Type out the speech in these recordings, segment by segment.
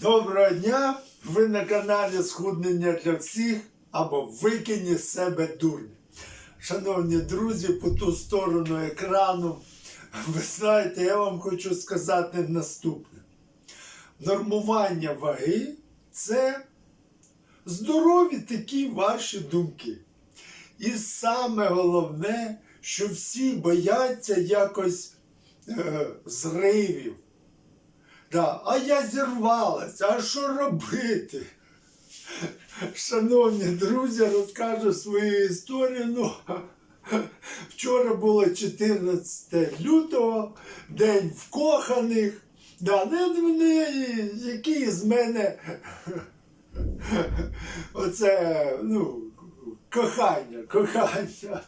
Доброго дня! Ви на каналі Схуднення для всіх або Викинь із себе дурня. Шановні друзі, по ту сторону екрану, ви знаєте, я вам хочу сказати наступне: нормування ваги це здорові такі ваші думки. І саме головне, що всі бояться якось е, зривів. Да. А я зірвалася, а що робити? Шановні друзі, розкажу свою історію. Ну, вчора було 14 лютого, день вкоханих. Да, ну, вони, які з мене оце, ну, кохання, кохання.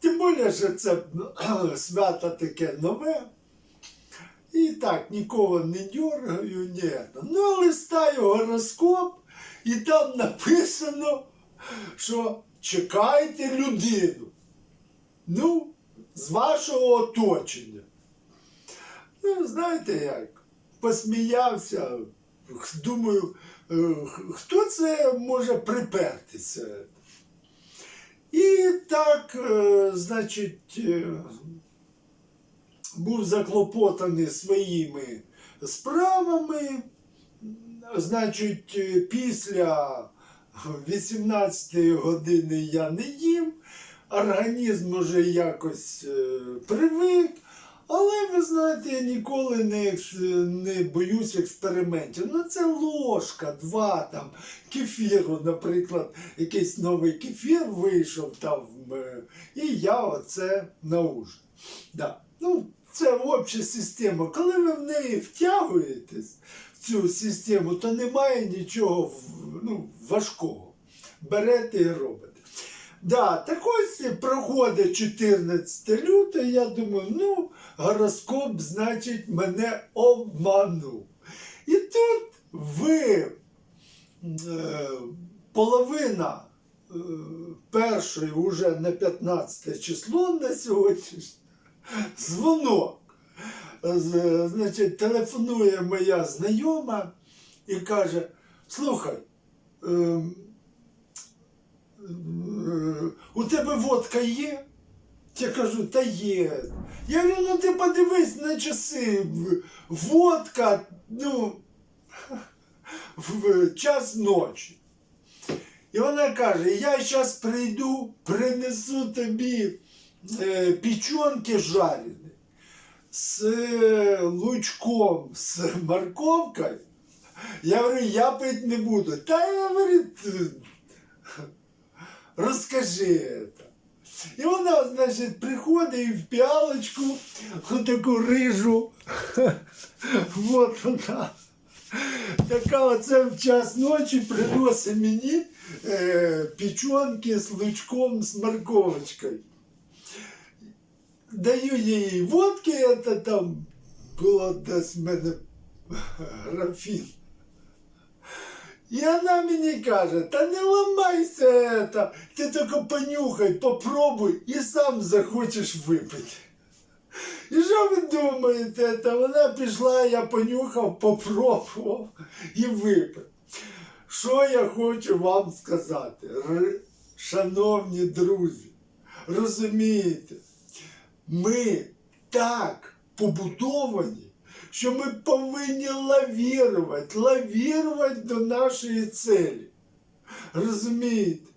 Тим більше, що це ну, свято таке нове. І так, нікого не дергаю, ні. Ну, листаю гороскоп, і там написано, що чекайте людину. Ну, з вашого оточення. Ну, знаєте як, посміявся, думаю, е, хто це може припертися? І так, е, значить, е, був заклопотаний своїми справами. Значить, після 18 години я не їм, організм уже якось е, привик. Але ви знаєте, я ніколи не, не боюсь експериментів. Ну це ложка, два там кефіру, наприклад, якийсь новий кефір вийшов там, е, і я оце на. Да. Ну, це обща система. Коли ви в неї втягуєтесь, в цю систему, то немає нічого ну, важкого. Берете і робите. Да, так ось проходить 14 лютого, я думаю, ну, гороскоп, значить, мене обманув. І тут ви е, половина е, першої уже на 15 число на сьогодні дзвонок. Значить, телефонує моя знайома і каже: слухай, ем, е, у тебе водка є? Я кажу, та є. Я говорю, ну ти подивись на часи. Водка, ну, в час ночі. І вона каже: я зараз прийду, принесу тобі печенки жарені з е, лучком, з морковкою. Я говорю, я пити не буду. Та я говорю, «Ти- розкажи это. І вона, значить, приходить і в піалочку, таку рижу. Вот вона. Така оце в час ночі приносить мені е, печенки з лучком з морковочкою. Даю їй водки, это там було десь в мене графін. І вона мені каже, та не ламайся это, ти тільки понюхай, попробуй і сам захочеш випити. І що ви думаєте? Та вона пішла, я понюхав, попробував і випив. Що я хочу вам сказати, шановні друзі, розумієте, ми так побудовані, що ми повинні лавірувати, лавірувати до нашої цілі. Розумієте?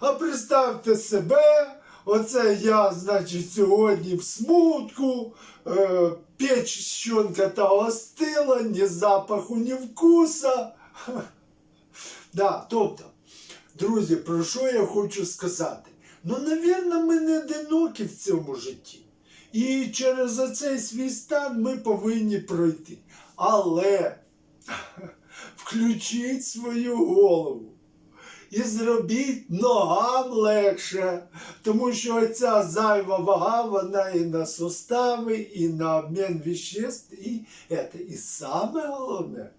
А представте себе, оце я, значить, сьогодні в смутку, е, печенка та остила, ні запаху, ні вкуса. Да, тобто, друзі, про що я хочу сказати? Ну, навірно, ми не одинокі в цьому житті. І через оцей свій стан ми повинні пройти. Але включіть свою голову і зробіть ногам легше, тому що ця зайва вага, вона і на сустави, і на обмін веществ, і, это, і саме головне,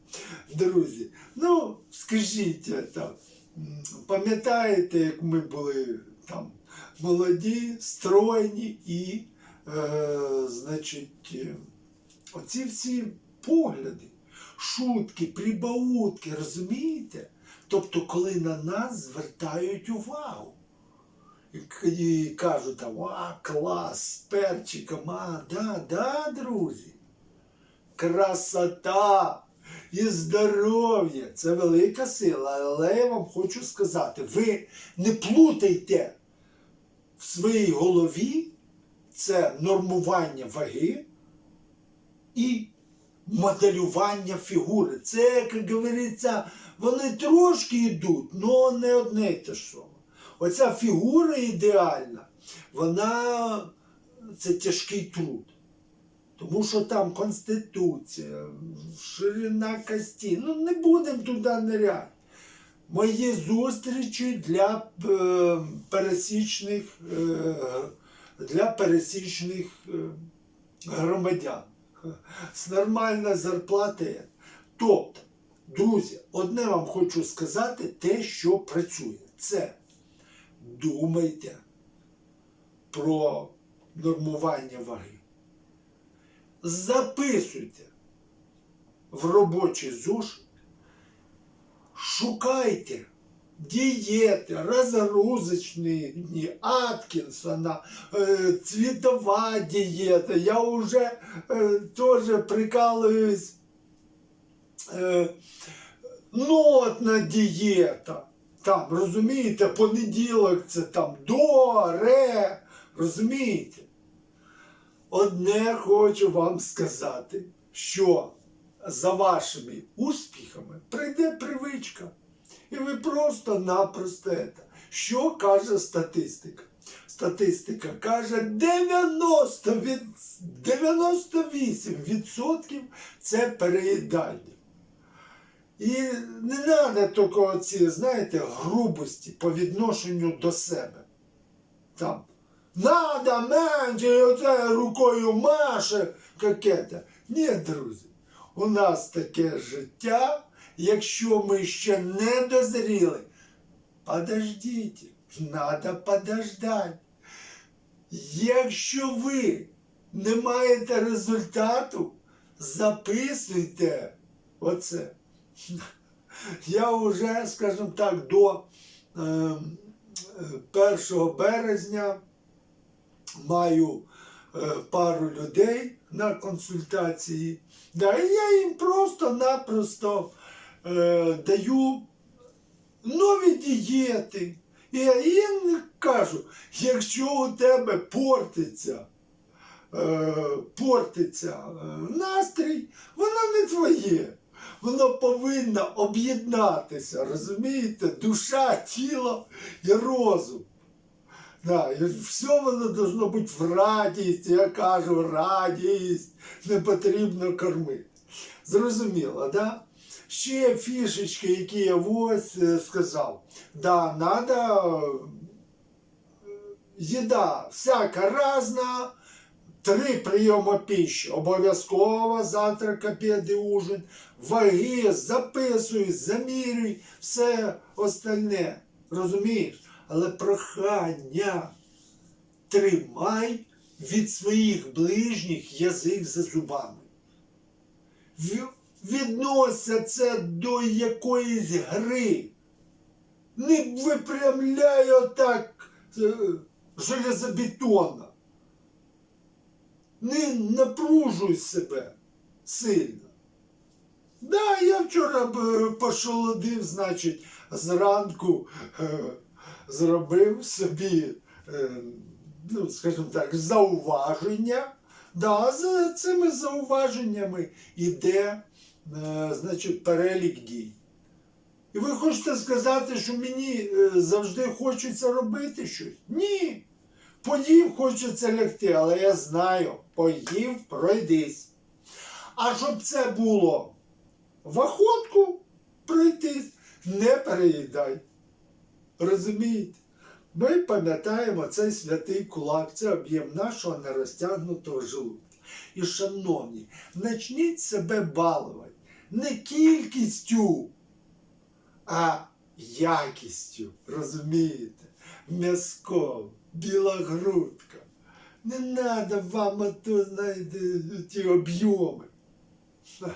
друзі, ну, скажіть, это, м, пам'ятаєте, як ми були там молоді, стройні і, е, значить, е, оці всі погляди. шутки, прибаутки, розумієте? Тобто, коли на нас звертають увагу. І кажуть там, а, клас, з перчиком, а, да, да, друзі. Красота і здоров'я це велика сила. Але я вам хочу сказати, ви не плутайте в своїй голові це нормування ваги і моделювання фігури. Це, як говориться, вони трошки йдуть, але не одне й те саме. Оця фігура ідеальна, вона це тяжкий труд. Тому що там конституція, ширина кості. Ну не будемо туди ниряти. Мої зустрічі для е, пересічних, е, для пересічних е, громадян. З нормальною зарплатою. Тобто, друзі, одне вам хочу сказати, те, що працює. Це думайте про нормування ваги. Записуйте в робочий зошит, шукайте дієти, розгрузочні дні Аткінсона, е, цвітова дієта. Я вже е, теж прикалуюсь. Е, нотна дієта. Там, розумієте, понеділок це там до, ре, розумієте? Одне хочу вам сказати, що за вашими успіхами прийде привичка. І ви просто-напросто. Що каже статистика? Статистика каже 90 від, 98% це переїдання. І не треба тільки оці, знаєте, грубості по відношенню до себе. Там надо менше, і оце рукою маше какете. Ні, друзі, у нас таке життя, якщо ми ще не дозріли, подождіть, надо подождати. Якщо ви не маєте результату, записуйте оце. Я вже, скажімо так, до е, е, 1 березня маю е, пару людей на консультації. Да, і я їм просто-напросто е, даю нові дієти. І я кажу, якщо у тебе портиться, е, портиться е, настрій, воно не твоє. Воно повинно об'єднатися, розумієте? Душа, тіло і розум. Да, і все воно должно бути в радість, я кажу, радість, не потрібно кормити. Зрозуміло, да? Ще фішечки, які я ось е, сказав. Да, надо е, їда всяка разна, три прийоми пищі. Обов'язково завтрак, обід і ужин. Ваги, записуй, замірюй, все остальне. Розумієш? Але прохання тримай від своїх ближніх язик за зубами. В- Відносься це до якоїсь гри. Не випрямляй отак е, железобетонно. Не напружуй себе сильно. Да, я вчора пошолодив, значить, зранку е, зробив собі, е, ну, скажімо так, зауваження. Да, за цими зауваженнями йде, е, значить, перелік дій. І ви хочете сказати, що мені е, завжди хочеться робити щось? Ні. Поїв хочеться лягти, але я знаю, поїв, пройдись. А щоб це було в охотку пройтись, не переїдай. Розумієте? Ми пам'ятаємо цей святий кулак, це об'єм нашого нерозтягнутого желудка. І, шановні, начніть себе балувати не кількістю, а якістю. Розумієте? М'язком, біла грудка. Не треба вам ото, знаєте, ті об'єми.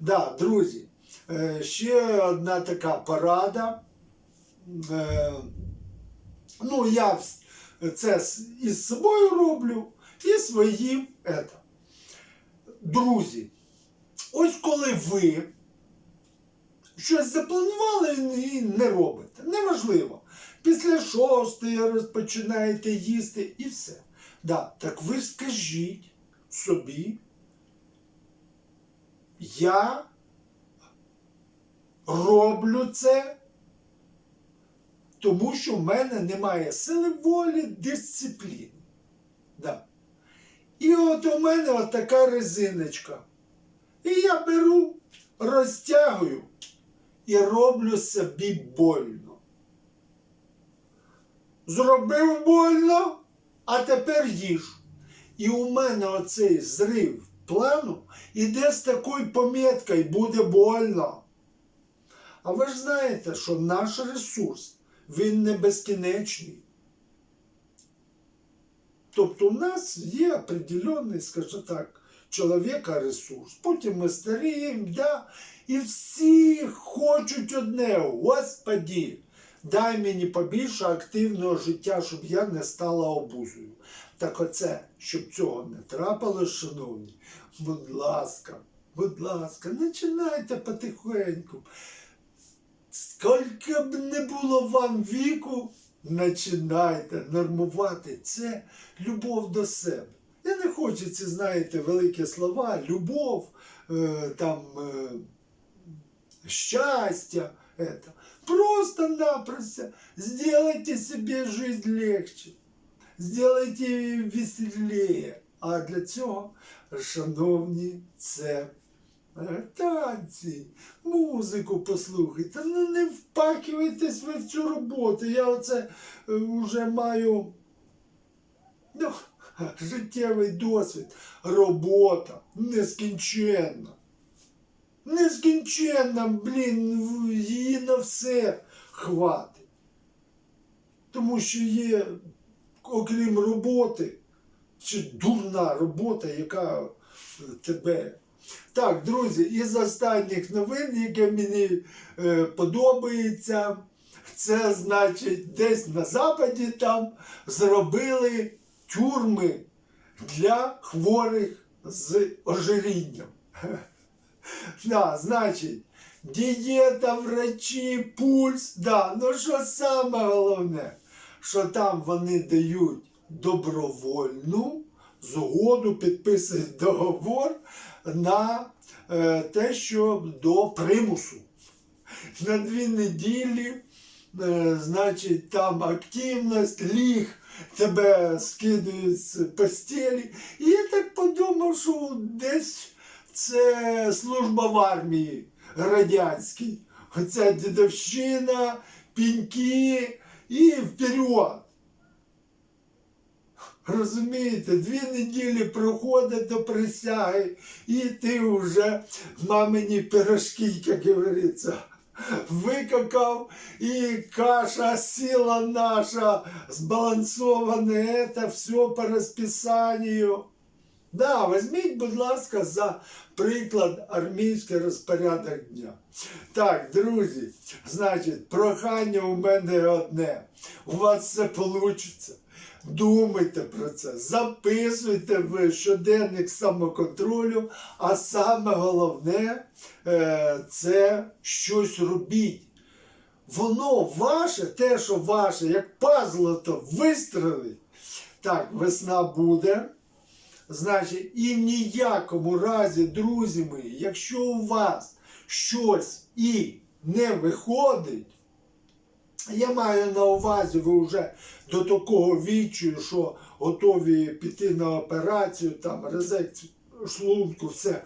Да, друзі, е, ще одна така порада. Е, Ну, я це із собою роблю, і своїм. Друзі, ось коли ви щось запланували і не робите, неважливо. Після шостої розпочинаєте їсти і все. Да, так ви скажіть собі, я роблю це, тому що в мене немає сили волі, дисципліни. Да. І от у мене от така резиночка. І я беру, розтягую і роблю собі больно. Зробив больно, а тепер їж. І у мене оцей зрив плану іде з такою поміткою, буде больно. А ви ж знаєте, що наш ресурс, він не безкінечний. Тобто у нас є определенний, скажімо так, чоловіка ресурс. Потім ми старіємо, да, і всі хочуть одне. Господі, дай мені побільше активного життя, щоб я не стала обузою. Так оце, щоб цього не трапилось, шановні, будь ласка, будь ласка, починайте потихеньку. Скільки б не було вам віку, починайте нормувати. Це любов до себе. Я не ці, знаєте, великі слова, любов, е, там, е, щастя. Это. Просто-напросто сделайте себе жизнь легче. Сделайте веселее. А для цього, шановні, це е, танці, музику послухайте. Ну не впакуйтесь ви в цю роботу. Я оце вже маю ну, життєвий досвід. Робота нескінченна. Нескінченна, блін, її на все хватить. Тому що є, окрім роботи, чи дурна робота, яка е, тебе. Так, друзі, із останніх новин, яке мені е, подобається, це значить, десь на Западі там зробили тюрми для хворих з ожирінням. Да, значить, дієта, врачі, пульс. Да, ну що саме головне, що там вони дають добровольну згоду, підписують договор на е, те, що до примусу. На дві неділі, е, значить, там активність, ліг, тебе скидують з постелі. І я так подумав, що десь це служба в армії радянській. Оця дідовщина, піньки і вперед. Розумієте, дві неділі проходить до присяги, і ти вже мамині пирожки, як говориться, викакав, і каша сіла наша, збалансоване, це все по розписанню. Да, візьміть, будь ласка, за приклад армійський розпорядок дня. Так, друзі, значить, прохання у мене одне. У вас все вийде. Думайте про це, записуйте в щоденник самоконтролю, а саме головне е, це щось робіть. Воно ваше, те, що ваше, як пазлото вистрелить. Так, весна буде. Значить, і в ніякому разі, друзі мої, якщо у вас щось і не виходить, я маю на увазі, ви вже до такого відчую, що готові піти на операцію, там, резекцію шлунку, все.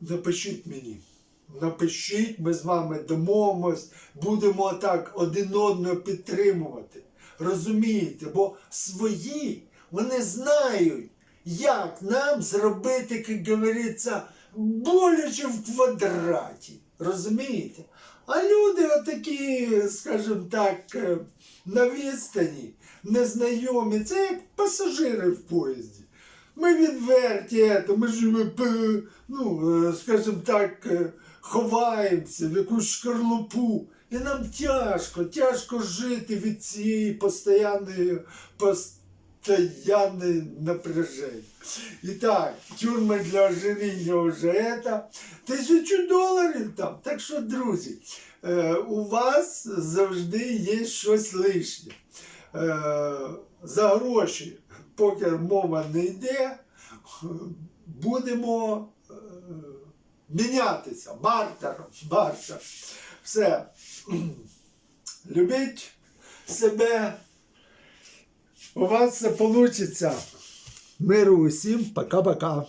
Напишіть мені. Напишіть, ми з вами домовимось, будемо так один одного підтримувати. Розумієте? Бо свої вони знають, як нам зробити, як говориться, боляче в квадраті. Розумієте? А люди отакі, скажімо так, е, на відстані, незнайомі, це як пасажири в поїзді. Ми відверті, ми ж е, ну, е, скажімо так, ховаємося в якусь шкарлупу. І нам тяжко, тяжко жити від цієї постоянної, постоянної напряження. І так, тюрми для ожиріння вже это. Тисячу доларів там. Так що, друзі, е, у вас завжди є щось лишнє. Е, за гроші, поки мова не йде, будемо е, мінятися. Бартер, бартер. Все. Любіть себе. У вас все вийде. Миру усім. Пока-пока.